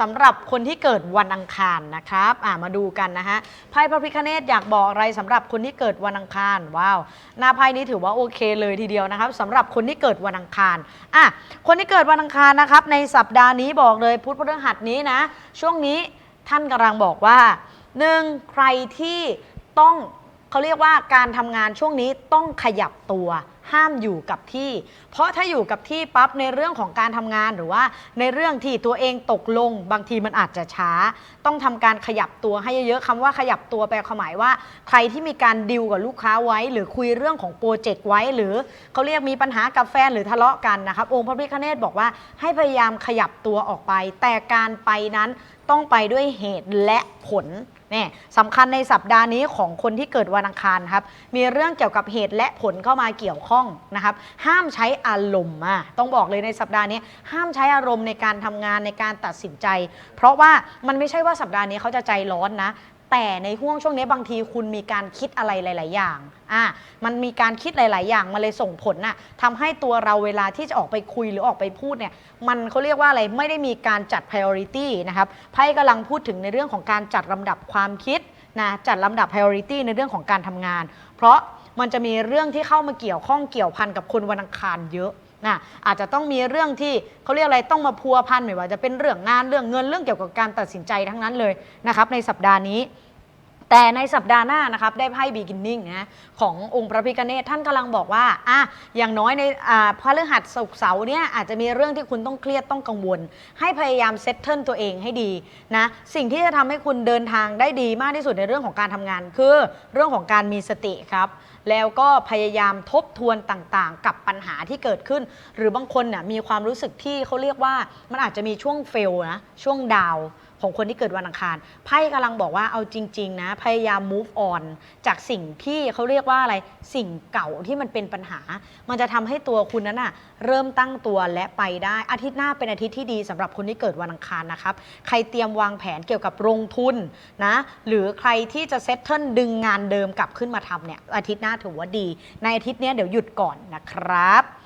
สำหรับคนที่เกิดวันอังคารนะครับอ่ามาดูกันนะฮะไพ่พระพิคเนตอยากบอกอะไรสำหรับคนที่เกิดวันอังคารว้าวหน้าไพ่นี้ถือว่าโอเคเลยทีเดียวนะครับสำหรับคนที่เกิดวันอังคารอะคนที่เกิดวันอังคารนะครับในสัปดาห์นี้บอกเลยพุธพฤหัสนี้นะ ช่วงนี้ท่านกำลังบอกว่าหนึ่งใครที่ต้อง เขาเรียกว่าการทำงานช่วงนี้ต้องขยับตัว ห้ามอยู่กับที่ เพราะถ้าอยู่กับที่ปั๊บในเรื่องของการทำงานหรือว่า ในเรื่องที่ตัวเองตกลง บางทีมันอาจจะช้า ต้องทำการขยับตัวให้เยอะๆคำว่าขยับตัวแปลความหมายว่า ใครที่มีการดิวกับลูกค้าไว้ หรือคุยเรื่องของโปรเจกต์ไว้ หรือเขาเรียกมีปัญหากับแฟนหรือทะเลาะกันนะครับ องค์พระพิฆเนศบอกว่าให้พยายามขยับตัวออกไป แต่การไปนั้นต้องไปด้วยเหตุและผล นี่สำคัญในสัปดาห์นี้ของคนที่เกิดวันอังคารครับ มีเรื่องเกี่ยวกับเหตุและผลเข้ามาเกี่ยวข้องนะครับ ห้ามใช้อารมณ์อะต้องบอกเลยในสัปดาห์นี้ ห้ามใช้อารมณ์ในการทำงานในการตัดสินใจ เพราะว่ามันไม่ใช่ว่าสัปดาห์นี้เขาจะใจร้อนนะ แต่ในห่วงช่วงนี้บางทีคุณมีการคิดอะไรหลาย ๆ อย่างอะมันมีการคิดหลาย ๆ อย่างมาเลยส่งผลน่ะทำให้ตัวเราเวลาที่จะออกไปคุยหรือออกไปพูดเนี่ย มันเขาเรียกว่าอะไรไม่ได้มีการจัด priority นะครับไพ่กำลังพูดถึงในเรื่องของการจัดลำดับความคิดนะจัดลำดับ priority ในเรื่องของการทำงาน เพราะมันจะมีเรื่องที่เข้ามาเกี่ยวข้องเกี่ยวพันกับคนวันอังคารเยอะนะอาจจะต้องมีเรื่องที่เขาเรียกอะไรต้องมาพัวพันไม่ว่าจะเป็นเรื่องงานเรื่องเงินเรื่องเกี่ยวกับการตัดสินใจทั้งนั้นเลยนะครับในสัปดาห์นี้ แต่ในสัปดาห์หน้านะครับได้ไพ่ beginning นะขององค์พระพิฆเนศท่านกำลังบอกว่าอะอย่างน้อยในอ่าพฤหัสศุกร์เสาร์เนี่ยอาจจะมีเรื่องที่คุณต้องเครียดต้องกังวล ให้พยายามเซตเทิลตัวเองให้ดีนะสิ่งที่จะทำให้คุณเดินทางได้ดีมากที่สุดในเรื่องของการทำงาน คือเรื่องของการมีสติครับแล้วก็พยายามทบทวนต่างๆ กับปัญหาที่เกิดขึ้น หรือบางคนน่ะมีความรู้สึกที่เขาเรียกว่ามันอาจจะมีช่วงเฟลนะช่วงดาว ของคนที่เกิดวันอังคารไพ่กำลังบอกว่าเอาจริง ๆ นะ พยายาม move on จากสิ่งที่เขาเรียกว่าอะไรสิ่งเก่าที่มันเป็นปัญหา มันจะทำให้ตัวคุณนั้นน่ะเริ่มตั้งตัวและไปได้อาทิตย์หน้าเป็นอาทิตย์ที่ดีสำหรับคนที่เกิดวันอังคารนะครับใครเตรียมวางแผนเกี่ยวกับลงทุนนะหรือใครที่จะเซตเทิลดึงงานเดิมกลับขึ้นมาทำเนี่ยอาทิตย์หน้าถือว่าดี ในอาทิตย์นี้เดี๋ยวหยุดก่อนนะครับ